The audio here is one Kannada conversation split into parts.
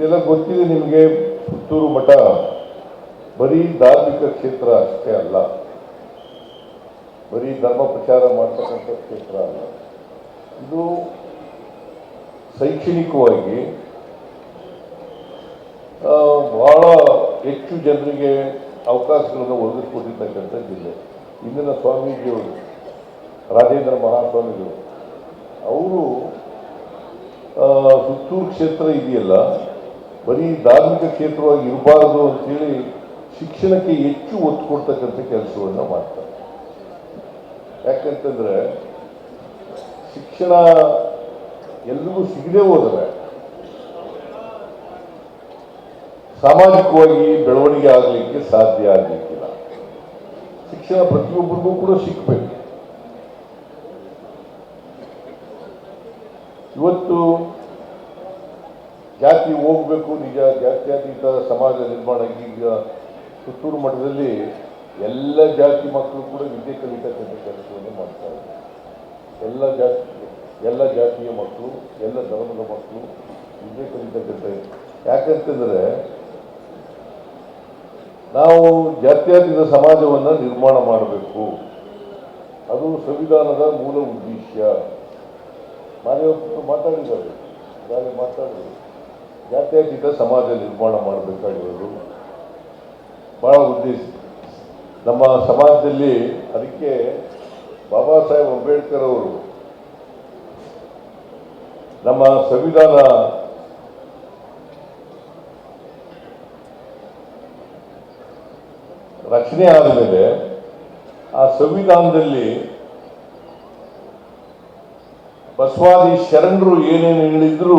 ಇದೆಲ್ಲ ಗೊತ್ತಿದೆ ನಿಮಗೆ ಪುತ್ತೂರು ಮಠ. ಬರೀ ಧಾರ್ಮಿಕ ಕ್ಷೇತ್ರ ಅಷ್ಟೇ ಅಲ್ಲ. ಬರೀ ಧರ್ಮ ಪ್ರಚಾರ ಮಾಡ್ತಕ್ಕಂಥ ಕ್ಷೇತ್ರ ಅಲ್ಲ. ಇದು ಶೈಕ್ಷಣಿಕವಾಗಿ ಬಹಳ ಹೆಚ್ಚು ಜನರಿಗೆ ಅವಕಾಶಗಳನ್ನು ಒದಗಿಸ್ಕೊಟ್ಟಿರ್ತಕ್ಕಂಥ ಜಿಲ್ಲೆ. ಇಂದಿನ ಸ್ವಾಮೀಜಿಯವರು, ರಾಜೇಂದ್ರ ಮಹಾಸ್ವಾಮಿಗಳು ಅವರು ಸುತ್ತೂರು ಕ್ಷೇತ್ರ ಇದೆಯಲ್ಲ ಬರೀ ಧಾರ್ಮಿಕ ಕ್ಷೇತ್ರವಾಗಿ ಇರಬಾರದು ಅಂತೇಳಿ ಶಿಕ್ಷಣಕ್ಕೆ ಹೆಚ್ಚು ಒತ್ತು ಕೊಡ್ತಕ್ಕಂಥ ಕೆಲಸವನ್ನು ಮಾಡ್ತಾರೆ. ಯಾಕಂತಂದ್ರೆ ಶಿಕ್ಷಣ ಎಲ್ರಿಗೂ ಸಿಗದೆ ಹೋದರೆ ಸಾಮಾಜಿಕವಾಗಿ ಬೆಳವಣಿಗೆ ಆಗಲಿಕ್ಕೆ ಸಾಧ್ಯ ಆಗಲಿಕ್ಕಿಲ್ಲ. ಶಿಕ್ಷಣ ಪ್ರತಿಯೊಬ್ಬರಿಗೂ ಕೂಡ ಸಿಕ್ಕಬೇಕು ಇವತ್ತು ಜಾತಿ ಹೋಗ್ಬೇಕು, ನಿಜ ಜಾತ್ಯತೀತ ಸಮಾಜ ನಿರ್ಮಾಣ ಈಗ ಸುತ್ತೂರು ಮಠದಲ್ಲಿ ಎಲ್ಲ ಜಾತಿ ಮಕ್ಕಳು ಕೂಡ ವಿದ್ಯೆ ಕಲಿತಕ್ಕಂಥ ಕೆಲಸವನ್ನು ಮಾಡ್ತಾರೆ ಎಲ್ಲ ಜಾತಿ, ಎಲ್ಲ ಜಾತಿಯ ಮಕ್ಕಳು, ಎಲ್ಲ ಧರ್ಮದ ಮಕ್ಕಳು ವಿದ್ಯೆ ಕಲಿತಕ್ಕಂಥ ಯಾಕಂತಂದ್ರೆ ನಾವು ಜಾತ್ಯತೀತ ಸಮಾಜವನ್ನು ನಿರ್ಮಾಣ ಮಾಡಬೇಕು. ಅದು ಸಂವಿಧಾನದ ಮೂಲ ಉದ್ದೇಶ. ಮಾನ್ಯ ಮಾತಾಡಿದ್ದಾರೆ. ಮಾತಾಡಿದ್ರು ಜಾತ್ಯತೀತ ಸಮಾಜ ನಿರ್ಮಾಣ ಮಾಡಬೇಕಾಗಿರೋದು ಬಹಳ ಉದ್ದೇಶ. ನಮ್ಮ ಸಮಾಜದಲ್ಲಿ ಅದಕ್ಕೆ ಬಾಬಾ ಸಾಹೇಬ್ ಅಂಬೇಡ್ಕರ್ ಅವರು ನಮ್ಮ ಸಂವಿಧಾನ ರಚನೆ ಆದ ಮೇಲೆ ಆ ಸಂವಿಧಾನದಲ್ಲಿ ಬಸವಾದಿ ಶರಣರು ಏನೇನು ಹೇಳಿದ್ರು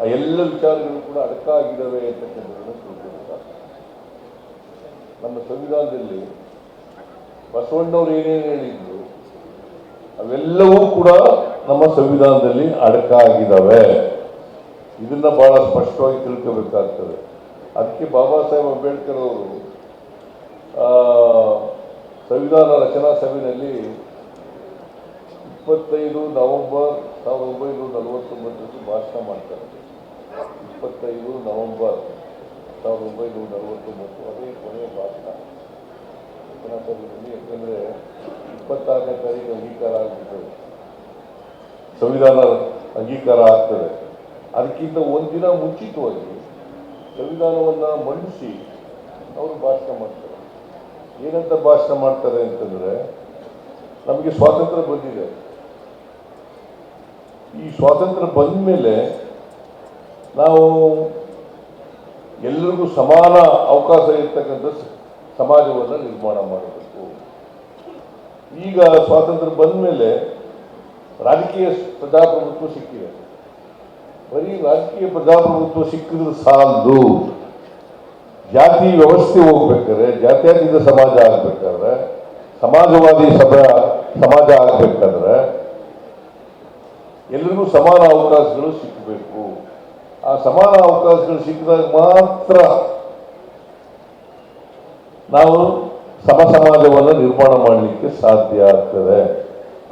ಆ ಎಲ್ಲ ವಿಚಾರಗಳು ಕೂಡ ಅಡಕಾಗಿದ್ದಾವೆ ಅಂತಕ್ಕಂಥದ್ದನ್ನು ತಿಳ್ಕೊಂಡಿದ್ದಾರೆ ನಮ್ಮ ಸಂವಿಧಾನದಲ್ಲಿ ಬಸವಣ್ಣವ್ರು ಏನೇನು ಹೇಳಿದ್ರು, ಅವೆಲ್ಲವೂ ಕೂಡ ನಮ್ಮ ಸಂವಿಧಾನದಲ್ಲಿ ಅಡಕ ಆಗಿದ್ದಾವೆ ಇದನ್ನ ಬಹಳ ಸ್ಪಷ್ಟವಾಗಿ ತಿಳ್ಕೋಬೇಕಾಗ್ತದೆ. ಅದಕ್ಕೆ ಬಾಬಾ ಸಾಹೇಬ್ ಅಂಬೇಡ್ಕರ್ ಅವರು ಸಂವಿಧಾನ ರಚನಾ ಸಭೆಯಲ್ಲಿ ಇಪ್ಪತ್ತೈದು ನವೆಂಬರ್ ಸಾವಿರದ ಒಂಬೈನೂರ ನಲವತ್ತೊಂಬತ್ತರಲ್ಲಿ ಭಾಷಣ ಮಾಡ್ತಾರೆ. ಇಪ್ಪತ್ತೈದು ನವೆಂಬರ್ ಸಾವಿರದ ಒಂಬೈನೂರ ನಲವತ್ತೊಂಬತ್ತು, ಅದೇ ಕೊನೆಯ ಭಾಷಣ. ಯಾಕಂದರೆ ಇಪ್ಪತ್ತಾರನೇ ತಾರೀಕು ಅಂಗೀಕಾರ ಆಗ್ತದೆ ಸಂವಿಧಾನ ಅಂಗೀಕಾರ ಆಗ್ತದೆ. ಅದಕ್ಕಿಂತ ಒಂದಿನ ಮುಂಚಿತವಾಗಿ ಸಂವಿಧಾನವನ್ನು ಮಂಡಿಸಿ ಅವರು ಭಾಷಣ ಮಾಡ್ತಾರೆ. ಏನಂತ ಭಾಷಣ ಮಾಡ್ತಾರೆ ಅಂತಂದರೆ ನಮಗೆ ಸ್ವಾತಂತ್ರ್ಯ ಬಂದಿದೆ. ಈ ಸ್ವಾತಂತ್ರ್ಯ ಬಂದ ಮೇಲೆ ನಾವು ಎಲ್ಲರಿಗೂ ಸಮಾನ ಅವಕಾಶ ಇರ್ತಕ್ಕಂಥ ಸಮಾಜವನ್ನು ನಿರ್ಮಾಣ ಮಾಡಬೇಕು. ಈಗ ಸ್ವಾತಂತ್ರ್ಯ ಬಂದ ಮೇಲೆ ರಾಜಕೀಯ ಪ್ರಜಾಪ್ರಭುತ್ವ ಸಿಕ್ಕಿದೆ. ಬರೀ ರಾಜಕೀಯ ಪ್ರಜಾಪ್ರಭುತ್ವ ಸಿಕ್ಕಿದ್ರೆ ಸಾಲದು. ಜಾತಿ ವ್ಯವಸ್ಥೆ ಹೋಗ್ಬೇಕಾದ್ರೆ, ಜಾತ್ಯಾತೀತ ಸಮಾಜ ಆಗ್ಬೇಕಾದ್ರೆ, ಸಮಾಜವಾದಿ ಸಭಾ, ಸಮಾಜ ಆಗ್ಬೇಕಾದ್ರೆ ಎಲ್ರಿಗೂ ಸಮಾನ ಅವಕಾಶಗಳು ಸಿಕ್ಕಬೇಕು ಆ ಸಮಾನ ಅವಕಾಶಗಳು ಸಿಕ್ಕಿದಾಗ ಮಾತ್ರ ನಾವು ಸಮ ಸಮಾಜವನ್ನು ನಿರ್ಮಾಣ ಮಾಡಲಿಕ್ಕೆ ಸಾಧ್ಯ ಆಗ್ತದೆ.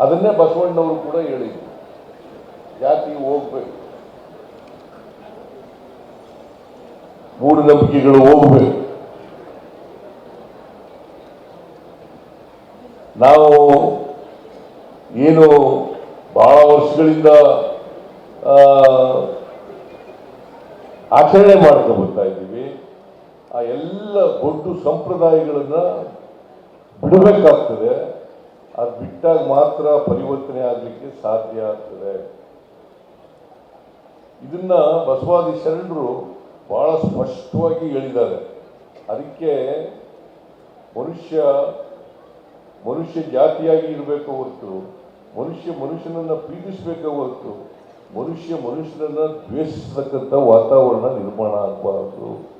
ಅದನ್ನೇ ಬಸವಣ್ಣವರು ಕೂಡ ಹೇಳಿದ್ರು. ಜಾತಿ ಹೋಗ್ಬೇಕು. ಮೂಢನಂಬಿಕೆಗಳು ಹೋಗ್ಬೇಕು. ನಾವು ಏನು ಬಹಳ ವರ್ಷಗಳಿಂದ ಆಚರಣೆ ಮಾಡ್ತಾ ಬರ್ತಾ ಇದ್ದೀವಿ. ಆ ಎಲ್ಲ ದೊಡ್ಡ ಸಂಪ್ರದಾಯಗಳನ್ನು ಬಿಡಬೇಕಾಗ್ತದೆ. ಅದು ಬಿಟ್ಟಾಗ ಮಾತ್ರ ಪರಿವರ್ತನೆ ಆಗಲಿಕ್ಕೆ ಸಾಧ್ಯ ಆಗ್ತದೆ. ಇದನ್ನ ಬಸವಾದಿ ಶರಣರು ಬಹಳ ಸ್ಪಷ್ಟವಾಗಿ ಹೇಳಿದ್ದಾರೆ. ಅದಕ್ಕೆ ಮನುಷ್ಯ ಮನುಷ್ಯ ಜಾತಿಯಾಗಿ ಇರಬೇಕು ಹೊರತು ಮನುಷ್ಯ ಮನುಷ್ಯನನ್ನ ಪ್ರೀತಿಸಬೇಕೆ ಹೊರತು ಮನುಷ್ಯ ಮನುಷ್ಯನನ್ನು ದ್ವೇಷಿಸತಕ್ಕಂಥ ವಾತಾವರಣ ನಿರ್ಮಾಣ ಆಗಬಾರದು.